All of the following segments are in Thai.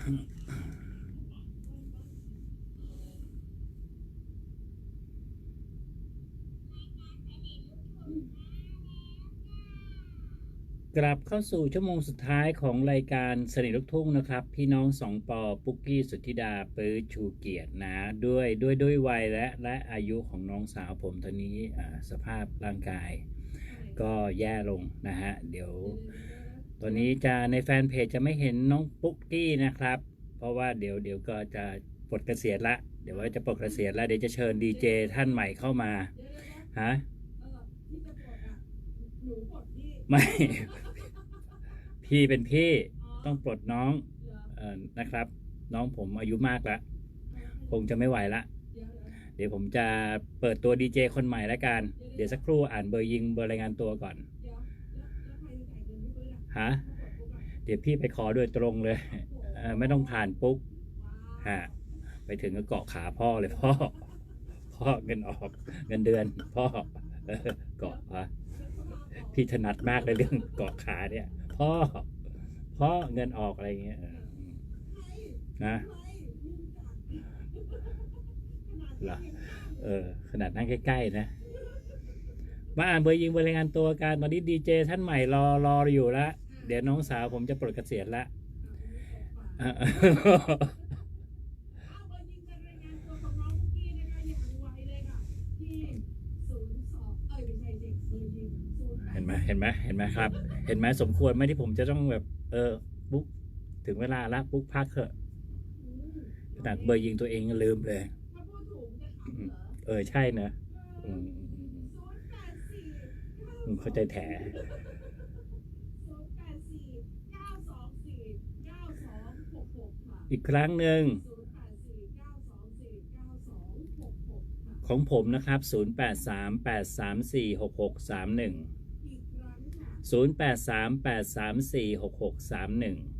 กลับเข้าสู่ชั่วโมงสุดท้ายของรายการสนิทลูกทุ่งนะครับ พี่น้องสองปอปุกกี้สุธิดาปื้อชูเกียรตินะ ด้วยด้วยด้วยวัยและและอายุของน้องสาวผมตอนนี้สภาพร่างกาย ก็แย่ลงนะฮะ เดี๋ยว ตอนนี้จะในแฟนเพจจะไม่เห็นน้องปุ๊กกี้นะครับ เพราะว่าเดี๋ยวเดี๋ยวก็จะปลดเกษียณละ เดี๋ยวว่าจะปลดเกษียณแล้วเดี๋ยวจะเชิญดีเจท่านใหม่เข้ามาฮะไม่ พี่เป็นพี่ต้องปลดน้องเออนะครับ น้องผมอายุมากล้วคงจะไม่ไหวละเดี๋ยวผมจะเปิดตัวดีเจคนใหม่แล้วกัน เดี๋ยวสักครู่อ่านเบอร์ยิงเบอร์รายงานตัวก่อน ฮะเดี๋ยวพี่ไปขอโดยตรงเลยไม่ต้องผ่านปุ๊กฮะไปถึงก็เกาะขาพ่อเลยพ่อ พ่อเงินออกเงินเดือน พ่อเออเกาะฮะพี่ถนัดมากเลยเรื่องเกาะขาเนี่ย พ่อ พ่อเงินออกอะไรเงี้ยนะเหรอเออขนาดนั่งใกล้ๆนะ มาอ่านเบอร์ยิงเบอร์รายงานตัวการตอนนี้ดีเจท่านใหม่รอรออยู่ละเดี๋ยวน้องสาวผมจะปลดเกษียณละเห็นไหมเห็นไหมเห็นไหมครับ เห็นไหมสมควรไหมที่ผมจะต้องแบบ เออปุ๊กถึงเวลาละปุ๊กพักเถอะขนาดเบอร์ยิงตัวเองลืมเลย เออใช่เนอะอืม อืมเข้าใจแถอีกครั้งหนึ่งของผมนะครับ 0838346631 0838346631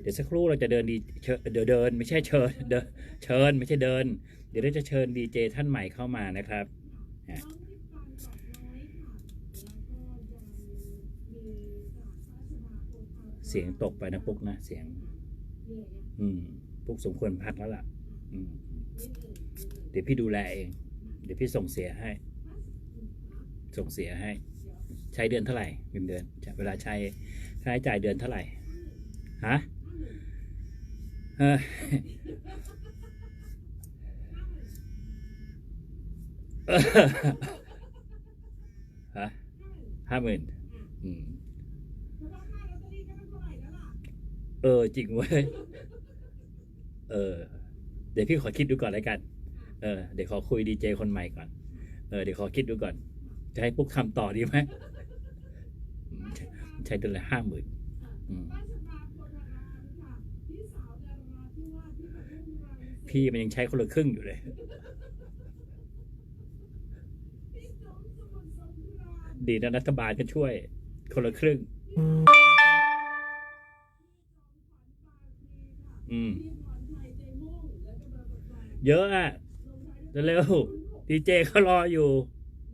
เดี๋ยวสักครู่เราจะเดินดีเชิญเดี๋ยวเดิน ไม่ใช่เชิญเดินเชิญไม่ใช่เดิน เดี๋ยวเราจะเชิญดีเจท่านใหม่เข้ามานะครับเสียงตกไปนะปุ๊กนะเสียง อืมปุ๊กสมควรพักแล้วล่ะ อืมเดี๋ยวพี่ดูแลเอง เดี๋ยวพี่ส่งเสียให้ ส่งเสียให้ ใช้เดือนเท่าไหร่เงินเดือนเวลาใช้ค่าใช้จ่ายเดือนเท่าไหร่ ฮะฮะห้าหมื่นเออ จริงเว้ย เออ เดี๋ยวพี่ขอคิดดูก่อนแล้วกัน เออ เดี๋ยวขอคุยดีเจคนใหม่ก่อน เออ เดี๋ยวขอคิดดูก่อน จะให้ปุ๊กทำต่อดีไหมใช้ใช้เดือนละห้าหมื่นอืม พี่มันยังใช้คนละครึ่งอยู่เลย ดีนะรัฐบาลก็ช่วย คนละครึ่ง อืมพี่พรชัยใจม่วงแล้วก็มาประกอบเยอะอะลงท้ายด้วยเร็วๆดีเจเขารออยู่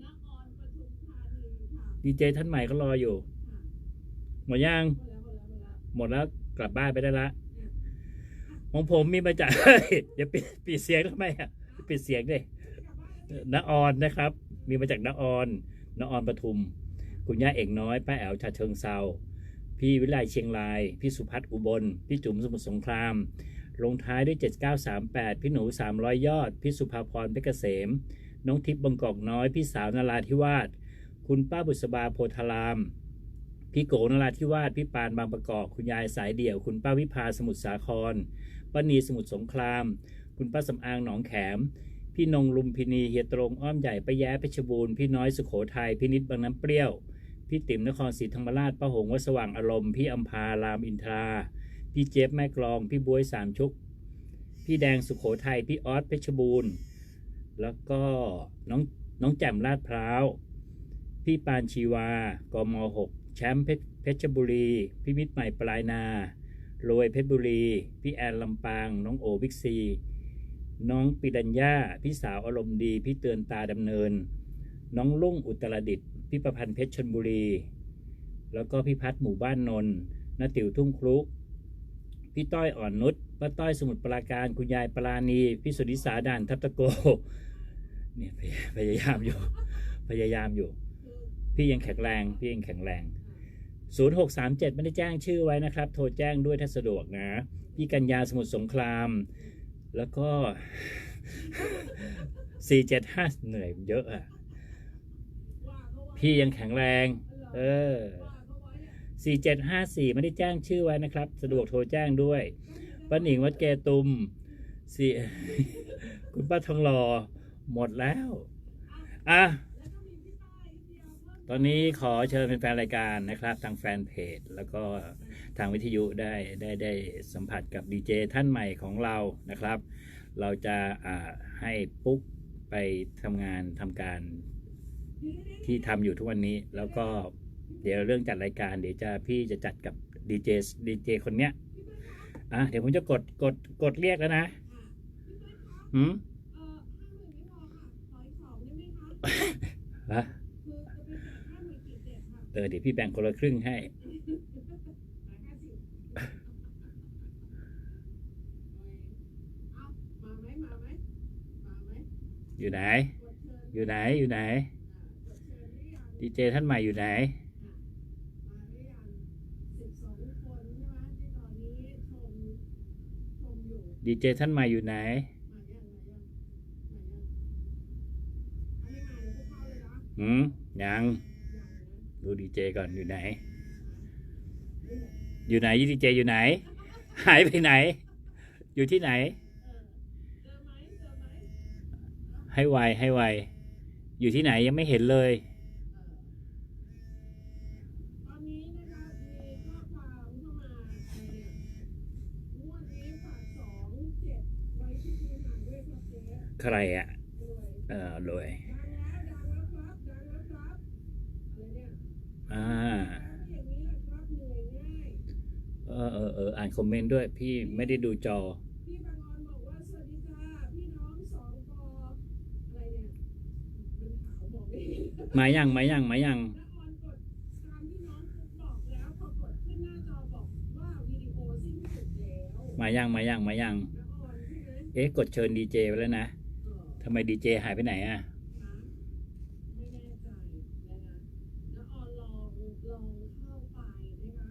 นครปทุมธานีค่ะดีเจท่านใหม่เขารออยู่ค่ะหมดยังหมดแล้วหมดแล้วหมดแล้วหมดแล้วกลับบ้านไปได้ละ ของผมมีมาจากอย่าปิดปิดเสียงทำไมอะปิดเสียงดิกลับบ้าออนนะครับ มีมาจากนาออนนาออนปทุม คุณย่าเอกน้อยป้าแอ๋วชาเชิงเซาพี่วิไลเชียงราย พี่สุพัฒน์อุบล พี่จุ๋มสมุทรสงคราม ลงท้ายด้วย 7938 พี่หนู 300 ยอด พี่สุภาพรเพชรเกษม น้องทิพย์บงกอกน้อย พี่สาวนาราธิวาส คุณป้าบุษบาโพธาราม พี่โกนาราธิวาส พี่ปานบางประกอบ คุณยายสายเดี่ยว คุณป้าวิภาสมุทรสาคร ป้านีสมุทรสงคราม คุณป้าสำอางหนองแขม พี่นงลุมพินีเฮียตรงอ้อมใหญ่ป้าแย้เพชรบูรณ์พี่น้อยสุโขทัยพี่นิดบางน้ำเปรี้ยวพี่ติ๋มนครศรีธรรมราชป้าหงวัดสว่างอารมณ์พี่อัมพารามอินทรา พี่เจฟแม่กลอง พี่บวยสามชุก พี่แดงสุโขทัยพี่ออสเพชรบูรณ์แล้วก็น้องน้องแจ่มลาดพร้าว พี่ปานชีวากมหกแชมป์เพชรเพชรบุรี พี่มิตรใหม่ปลายนา โรยเพชรบุรี พี่แอนลำปาง น้องโอบิ๊กซี น้องปิดัญญา พี่สาวอารมณ์ดี พี่เตือนตาดำเนิน น้องลุ่งอุตรดิตพี่ประพันธ์เพชรชนบุรี แล้วก็พี่พัฒน์หมู่บ้านนนท์นาติ๋วทุ่งครุก พี่ต้อยอ่อนนุชป้าต้อยสมุทรปราการ คุณยายปราณี พี่สุนิสาด่านทับตะโก เนี่ยพยายามอยู่ พยายามอยู่ พี่ยังแข็งแรง พี่ยังแข็งแรง 0637 ไม่ได้แจ้งชื่อไว้นะครับ โทรแจ้งด้วยถ้าสะดวกนะ พี่กัญญาสมุทรสงคราม แล้วก็ 475 เหนื่อยเยอะอะ พี่ยังแข็งแรง เออว่เขาไว้อะ4754 ไม่ได้แจ้งชื่อไว้นะครับ สะดวกโทรแจ้งด้วยป้าหนิงวัดเกตุมสี่คุณป้าทองหล่อหมดแล้ว อะ ตอนนี้ขอเชิญเป็นแฟนรายการนะครับ ทางแฟนเพจ แล้วก็ทางวิทยุได้ได้ได้สัมผัสกับดีเจท่านใหม่ของเรานะครับ เราจะอ่าให้ปุ๊กไปทำงานทำการที่ทำอยู่ทุกวันนี้ แล้วก็เดี๋ยวเรื่องจัดรายการ เดี๋ยวจะพี่จะจัดกับดีเจดีเจคนเนี้ยอะเดี๋ยวผมจะกดกดกดเรียกแล้วนะหืมเออห้าหมื่นไม่พอค่ะขออีกสองได้ไหมคะฮะคือจะ ออเดี๋ยวพี่แบ่งคนละครึ่งให้อามาไหมมาไหมมาไหมอยู่ไหน อยู่ไหน อยู่ไหน ดีเจท่านใหม่อยู่ไหนมาหรือยังสิบสองคนใช่ไหมตอนนี้ชมชมอยู่ดีเจท่านใหม่อยู่ไหนยังมายังมายังอันนี้มาเดี๋ยวพวกเข้าเลยนะหืมยัง ดูดีเจก่อนอยู่ไหนนี่แหละอยู่ไหนดีเจอยู่ไหน หายไปไหน อยู่ที่ไหนเออเจอไหมเจอไหมให้ไวให้ไวอยู่ที่ไหนยังไม่เห็นเลยเออตอนนี้นะคะมีข้อความเข้ามาอะไรเนี่ยงวดนี้ฝากสองเจ็ดไว้ที่พื้นฐานด้วยครับเจ๊ใครอะรวยเออรวย ดังแล้วดังแล้วครับดังแล้วครับอะไรเนี่ย อ่าอย่างนี้แหละครับเหนื่อยง่ายเออเออเอออ่านคอมเมนต์ด้วย พี่ไม่ได้ดูจอ พี่บางออนบอกว่าสวัสดีจ้าพี่น้องสองปออะไรเนี่ยมันขาวบอกไม่เห็นมายังมายังมายังแล้วออนกดตามที่น้องฟุกบอกแล้วพอกดขึ้นหน้าจอบอกว่าวิดีโอสิ้นสุดแล้วมายังมายังมายังแล้วออนใช่ไหมเอ๊ะ กดเชิญดีเจไปแล้วนะเออทำไมดีเจหายไปไหนอะ นะไม่แน่ใจนะคะแล้วออนลองลองเข้าไปนะคะ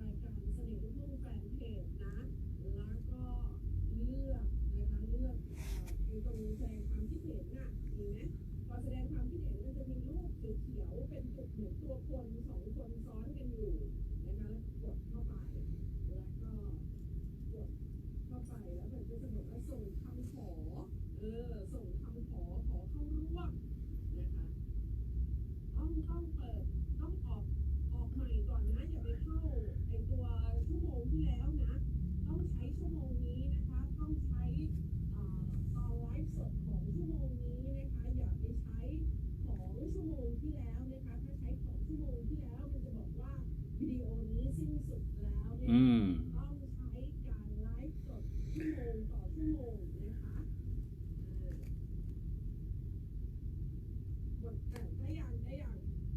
รายการเสน่ห์ลูกทุ่งแฟนเพจนะ แล้วก็เลือกนะคะเลือกเอ่ออยู่ตรงแสดงความคิดเห็นน่ะมีไหมพอแสดงความคิดเห็นมันจะมีรูปเขียวๆเป็นจุดเหมือนตัวคนสองคนซ้อนกันอยู่นะคะแล้วกดเข้าไป แล้วก็กดเข้าไปแล้วมันก็จะบอกว่าส่งคำขอ เออ ส่งคำขอขอเข้าร่วมนะคะ ต้องต้องเปิดต้องออกออกใหม่ก่อนนะ อย่าไปเข้าไอตัวชั่วโมงที่แล้วนะ ต้องใช้ชั่วโมงนี้นะคะ ต้องใช้เอ่อตอนไลฟ์สดของชั่วโมงนี้นะคะ อย่าไปใช้ของชั่วโมงที่แล้วนะคะ ถ้าใช้ของชั่วโมงที่แล้วมันจะบอกว่า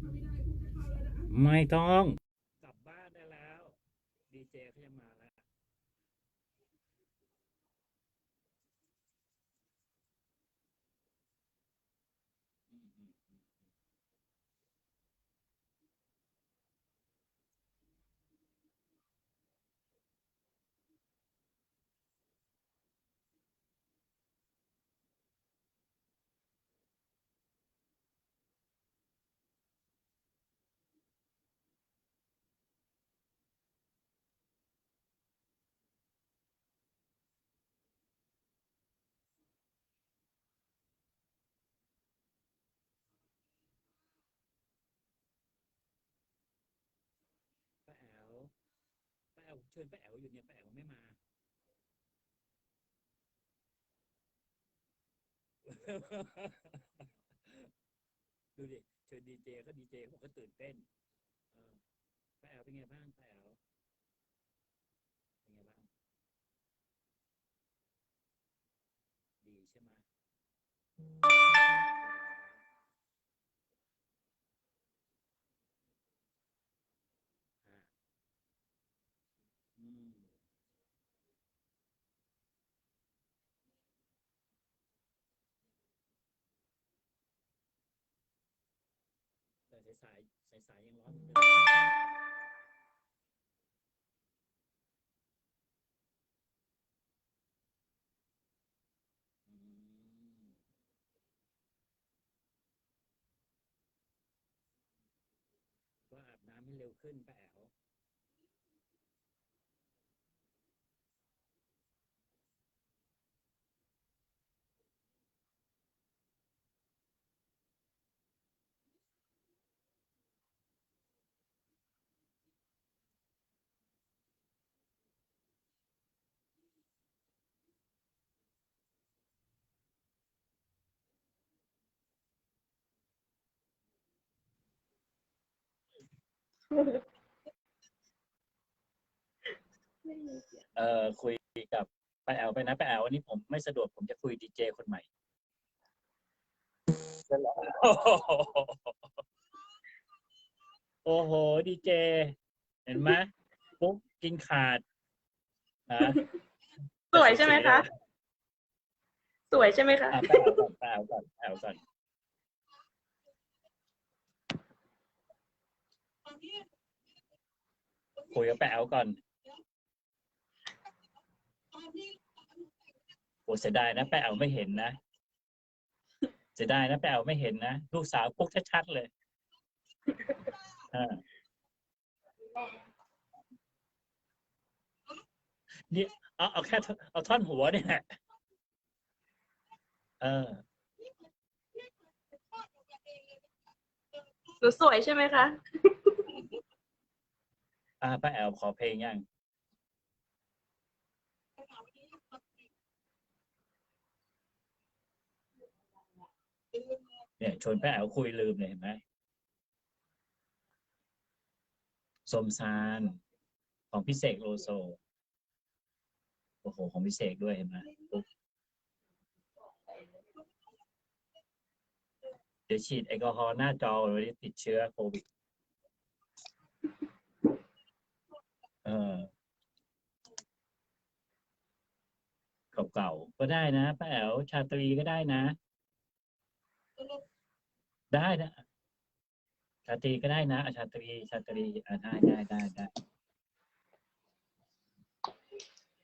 ถ้าไม่ได้คุณจะเข้าแล้วนะ ไม่ต้อง กลับบ้านได้แล้ว ดีเจเขาจะมาแล้ว อืมอืมอืมป้าแอ๋วป้าแอ๋ว เชิญป้าแอ๋วอยู่เนี่ยป้าแอ๋วไม่มาดูดิเชิญดีเจก็ดีเจเขาก็ตื่นเต้นเออป้าแอ๋วเป็นไงบ้างป้าแอ๋วเป็นไงบ้าง ดีใช่ไหมอ่าอืมแต่ สายสายสายยังร้อนเหมือนเดิมอืมก็อาบน้ำให้เร็วขึ้นป้าแอ๋ว เอ่อคุยกับป้าแอลไปนะป้าแอลวันนี้ผมไม่สะดวกผมจะคุยดีเจคนใหม่โอ้โหดีเจ เห็นไหมปุ๊บกินขาดนะสวยใช่ไหมคะ สวยใช่ไหมคะอะป้าแอลก่อนป้าแอลก่อนป้าแอลก่อน คุยกับป้าแอลก่อนโอ้เสียดายนะแป้าแอลไม่เห็นนะเสียดายนะแป้าแอลไม่เห็นนะลูกสาวปุ๊กชัดๆเลยอ่าเนี่ยเอาเอาแค่เอาท่อนหัวเนี่ยเออหนูสวยใช่ไหมคะ อ่าป้าแอลขอเพลงยังเนี่ยชวนป้าแอลคุยลืมเลยเห็นไหมสมซานของพิเศษโลโซโอ้โหของพิเศษด้วยเห็นไหมเดี๋ยวฉีดแอลกอฮอล์หน้าจอเลยติดเชื้อโควิด เออ เก็ได้นะป้าแอ๋วชาตรีก็ได้นะ ได้นะชาตรีก็ได้นะอะชาตรีชาตรีอะได้ได้ได้ได้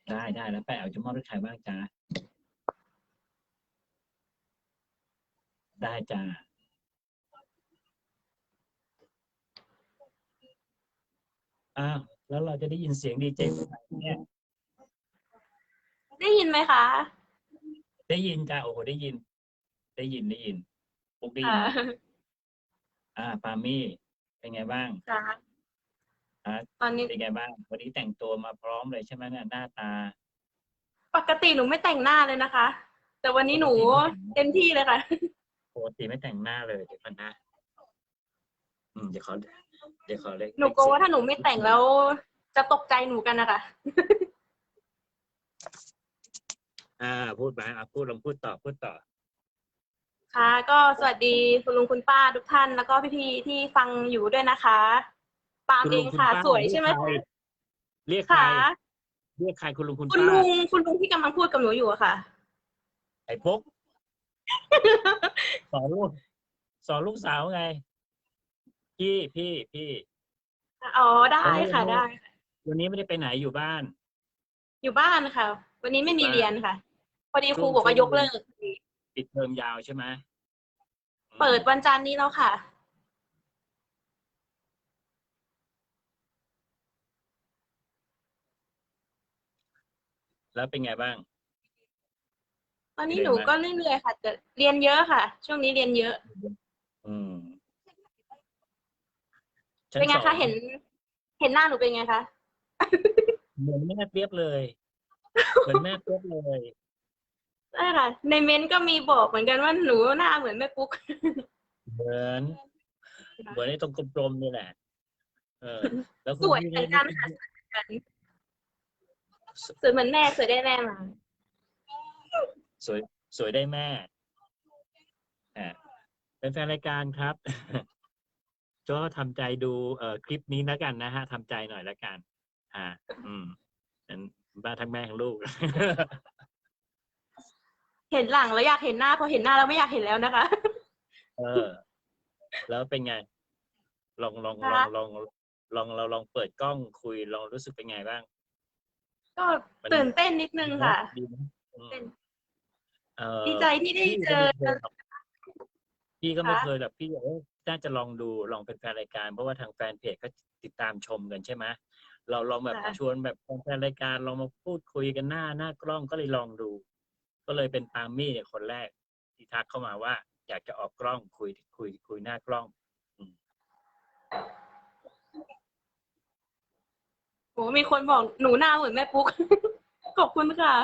ได้ได้แล้วป้าแอ๋วจะมอบให้ใครบ้างจ๊ะได้จ้าอ้าวแล้วเราจะได้ยินเสียงดีเจไหนเนี่ย ได้ยินไหมคะ ได้ยินจ้าโอ้โหได้ยิน ได้ยินได้ยินปุ๊กได้ยินค่ะอ่าปามี่เป็นไงบ้างค่ะอะตอนนี้เป็นไงบ้าง วันนี้แต่งตัวมาพร้อมเลยใช่ไหมเนี่ยหน้าตา ปกติหนูไม่แต่งหน้าเลยนะคะ แต่วันนี้หนูเต็มที่เลยค่ะปกติไม่แต่งหน้าเลยเดี๋ยวก่อนนะอืมเดี๋ยวเขาเดี๋ยวเขาเล็กหนูกลัวว่าถ้าหนูไม่แต่งแล้ว จะตกใจหนูกันนะคะ อ่าพูดไปอะพูดลองพูดต่อพูดต่อ ค่ะ ก็สวัสดีคุณลุงคุณป้าทุกท่าน แล้วก็พี่ๆที่ฟังอยู่ด้วยนะคะปาล์มคุณเอลุงงคุณค่ะ ป้าสวยใช่ไหมเรียกใครคะเรียกใครเรียกใครคุณลุงคุณคุณป้าลุงคุณลุงที่กำลังพูดกับหนูอยู่อะค่ะ ไอ้ปุ๊กสอนลูกสอนลูกสาวไง พี่พี่พี่ อ๋อได้ค่ะได้วันนี้ไม่ได้ไปไหนอยู่บ้าน อยู่บ้านค่ะ วันนี้ไม่มีบ้านเรียนค่ะ พอดีครูช่วงบอกว่าช่วงยกเลิกปิดเทอมยาวใช่ไหมอืมเปิดวันจันทร์นี้แล้วค่ะ แล้วเป็นไงบ้าง ตอนนี้เรียนหนูไหมก็เรื่อยๆค่ะแต่เรียนเยอะค่ะ ช่วงนี้เรียนเยอะ อืมชั้เป็นไงสอคะเห็น เห็นหน้าหนูเป็นไงคะเหมือนแม่เปรียบเลย เหมือนแม่เปรียบเลย ใช่ค่ะ ในเมนต์ก็มีบอกเหมือนกันว่าหนูหน้าเหมือนแม่ปุ๊ก เหมือน เหมือนไอ้ตรงกลมๆนี่แหละ เออ แล้วคุสณวยพี่เหมืนี่อนกันค่ะ สวยเหมือนแม่สวยได้แม่มาสวยสวยได้แม่อ่าเป็นแฟนรายการครับ ก็ทำใจดูเอ่อคลิปนี้แล้วกันนะฮะทำใจหน่อยแล้วกัน อ่า อืมนั้นบ้านทั้งแม่ทั้งลูก เห็นหลังแล้วอยากเห็นหน้าพอเห็นหน้าแล้วไม่อยากเห็นแล้วนะคะ เออ แล้วเป็นไง ลองลองลคะองลองลองเราลองเปิดกล้องคุยลองรู้สึกเป็นไงบ้าง ก็ตื่นเต้นนิดนึงค่ะดีไหมอืมเป็นเออดีใจที่ได้เจอ พี่ก็ไม่คะเคยหรอกพี่ก็เอ้ยน่าจะลองดูลองเป็นแฟนรายการ เพราะว่าทางแฟนเพจก็ติดตามชมกันใช่ไหมเราลองแบบชวนแบบแฟนรายการลองมาพูดคุยกันหน้าหน้ากล้องก็เลยลองดู ก็เลยเป็นปาล์มมี่เนี่ยคนแรกที่ทักเข้ามาว่า อยากจะออกกล้องคุยคุยคุยหน้ากล้องโหมีคนบอกหนูหน้าเหมือนแม่ปุ๊ก ขอบคุณค่ะ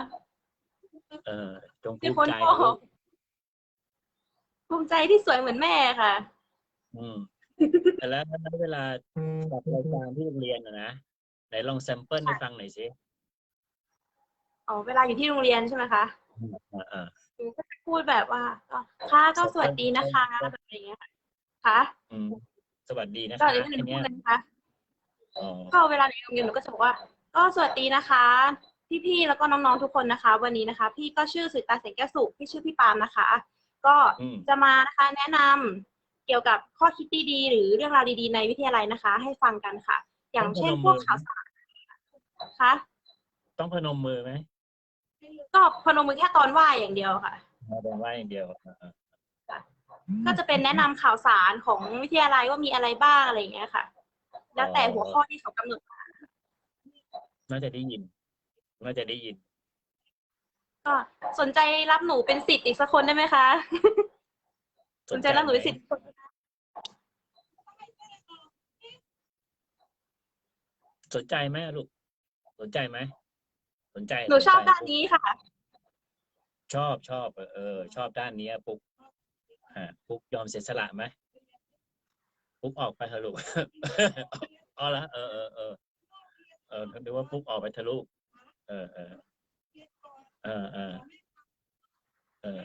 เออจงมีภูคมินใจบนะอลูกกภูมิใจที่สวยเหมือนแม่ค่ะ อืมแต่แล้วนั้นเวลาจัดรายการที่โรงเรียนอะนะไหนลองแซมเปิลให้ฟังหน่อยสิ อ๋อเวลาอยู่ที่โรงเรียนใช่ไหมคะอ่าอ่าหนูก็จะพูดแบบว่าค่ะก็สวัสดีนะคะแบบอย่างเงี้ยค่ะอืมสวัสดีนะคะเดี๋ยวหนูพูดยเลยนะคะก็เวลาในโรงเรียนหนูก็จะบอกว่า ก็สวัสดีนะคะ พี่ๆแล้วก็น้องๆทุกคนนะคะ วันนี้นะคะ พี่ก็ชื่อสุตาเสงแก้วสุขพี่ชื่อพี่ปาล์มนะคะ ก็จะมานะคะแนะนำเกี่ยวกับข้อคิดดีๆหรือเรื่องราวดีๆในวิทยาลัยนะคะ ให้ฟังกันค่ะ อย่างเช่นพวกข่าวสารคะต้องพนมมือไหม ก็พนมมือแค่ตอนไหว้อย่างเดียวค่ะมาบอกว่าอย่างเดียวอ่าอ่าก็จะเป็นแนะนำข่าวสารของวิทยาลัยว่ามีอะไรบ้างอะไรอย่างเงี้ยค่ะ แล้วแต่หัวข้อที่เขากำหนดมาน่าจะได้ยินน่าจะได้ยิน ก็สนใจรับหนูเป็นสิทธิ์อีกสักคนได้ไหมคะ สนใจรับหนูเป็นสิทธิ์อีกคนไหมคะสนใจไหมลูก สนใจไหมส นใจหนูชอบสใจด้านนี้ค่ะ ชอบชอบเออเออ ชอบด้านนี้ปุ๊กฮะปุ๊กยอมเสียสละไหมปุ๊กออกไปเถอะลูกเอาละเออเออเออเออดูว่าปุ๊กออกไปเถอะลูกเออเออเออเออเออ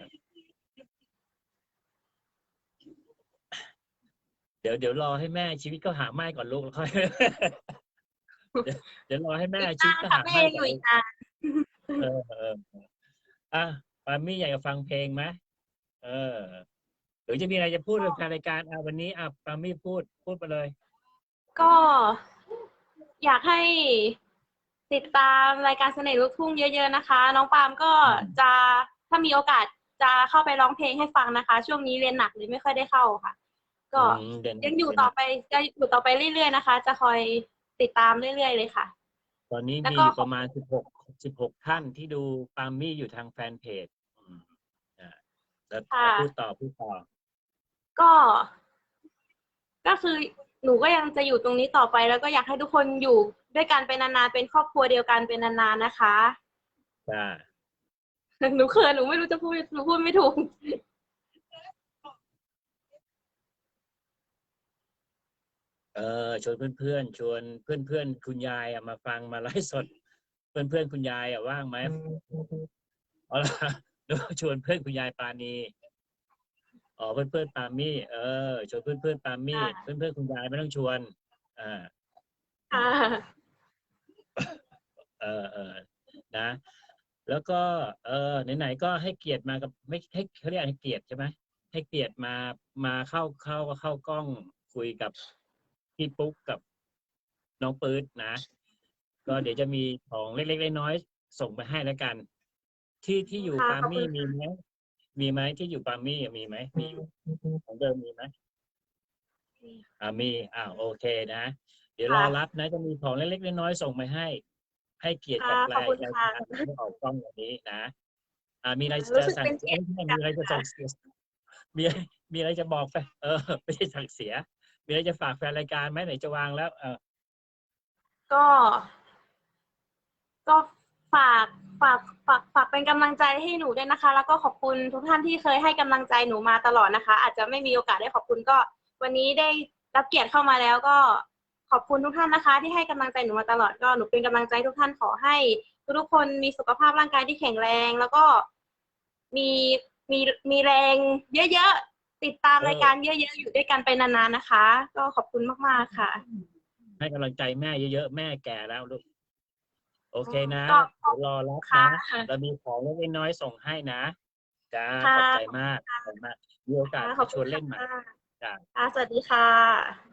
เดี๋ยวเดี๋ยวรอให้แม่ชีวิตก็หาไม้ก่อนลูกแล้วค่อยเดี๋ยวเดี๋ยวรอให้แม่ชีวิตก็ค่ะหาแม่ไม้ยังอก่อนยู่ อะปามี่อยากจะฟังเพลงไหมเออ หรือจะมีอะไรจะพูดกับรายการอะวันนี้อะปามี่พูดพูดไปเลย ก็อยากให้ติดตามรายการเสน่ห์ลูกทุ่งเยอะ ๆนะคะ น้องปาล์มก็จะถ้ามีโอกาสจะเข้าไปร้องเพลงให้ฟังนะคะ ช่วงนี้เรียนหนักเลยไม่ค่อยได้เข้าค่ะ ก็ยังอยู่ต่อไปจะอยู่ต่อไปเรื่อยๆนะคะ จะคอยติดตามเรื่อยๆเลยค่ะ ตอนนี้มีประมาณสิบหก สิบหกท่านที่ดูปามี่อยู่ทางแฟนเพจอืมอ่าแล้วค่ะ พูดต่อพูดต่อ ก็ ก็คือหนูก็ยังจะอยู่ตรงนี้ต่อไป แล้วก็อยากให้ทุกคนอยู่ด้วยกันเป็นนานๆเป็นครอบครัวเดียวกันเป็นนานๆนะคะ จ้า หนูเขินหนูไม่รู้จะพูดหนูพูดไม่ถูก เออชวนเพื่อนๆ ชวนเพื่อนๆ คุณยายอะมาฟังมาไลฟ์สด เพื่อนๆคุณยายอะว่างไหมเอาละหรือว่าชวนเพื่อนคุณยายปานีอ๋อเพื่อนเพื่อนๆปามี่เออชวนเพื่อนเพื่อนๆปามี่ค่ะเพื่อนเพื่อนๆคุณยายไม่ต้องชวนอ่าค่ะเออเออนะ แล้วก็เออไหนๆก็ให้เกียรติมากับไม่ให้เขาเรียกให้เกียรติใช่ไหมให้เกียรติมามาเข้าเข้าเข้ากล้องคุยกับพี่ปุ๊กกับน้องปื๊ดนะ ก็เดี๋ยวจะมีของเล็กๆน้อยๆส่งไปให้แล้วกัน ที่ที่อยู่ค่ะปาขอบคุมี่ณมีไหมมีไหมที่อยู่ปามี่มีไหมมีอยู่ของเดิมมีไหมอ่ามีอ่าโอเคนะ เดี๋ยวรอค่ะรับนะ จะมีของเล็กๆน้อยๆส่งไปให้ ให้เกียรติกับค่ะขอบรายคุณรายค่ะการที่ออกกล้องวันนี้นะอ่ามีอะไรรู้จะสึกสั่งเป็นเสียเกียรติมีอะไรจะส่งเสียมีมีอะไรจะบอกไปเออไม่ใช่สั่งเสีย มีอะไรจะฝากแฟนรายการไหมไหนจะวางแล้ว เออก็ ก็ฝากฝากฝากฝากเป็นกำลังใจให้หนูด้วยนะคะ แล้วก็ขอบคุณทุกท่านที่เคยให้กำลังใจหนูมาตลอดนะคะ อาจจะไม่มีโอกาสได้ขอบคุณก็ วันนี้ได้รับเกียรติเข้ามาแล้วก็ขอบคุณทุกท่านนะคะ ที่ให้กำลังใจหนูมาตลอดก็หนูเป็นกำลังใจทุกท่านขอให้ ทุกๆคนมีสุขภาพร่างกายที่แข็งแรง แล้วก็มีมีมีแรงเยอะๆติดตามเออรายการเยอะๆอยู่ด้วยกันไปนานๆนะคะ ก็ขอบคุณมากๆค่ะ ให้กำลังใจแม่เยอะๆ แม่แก่แล้วลูก โอเคนะก็เดี๋ยวรอรับค่ะนะเรามีของเล็กๆน้อยๆส่งให้นะจ้าขค่ะอบใจมากขอบใจมากมีโอกาสค่ะขจะอบชคุวนณเล่นใหม่ค่ะจ้าค่ะสวัสดีค่ะ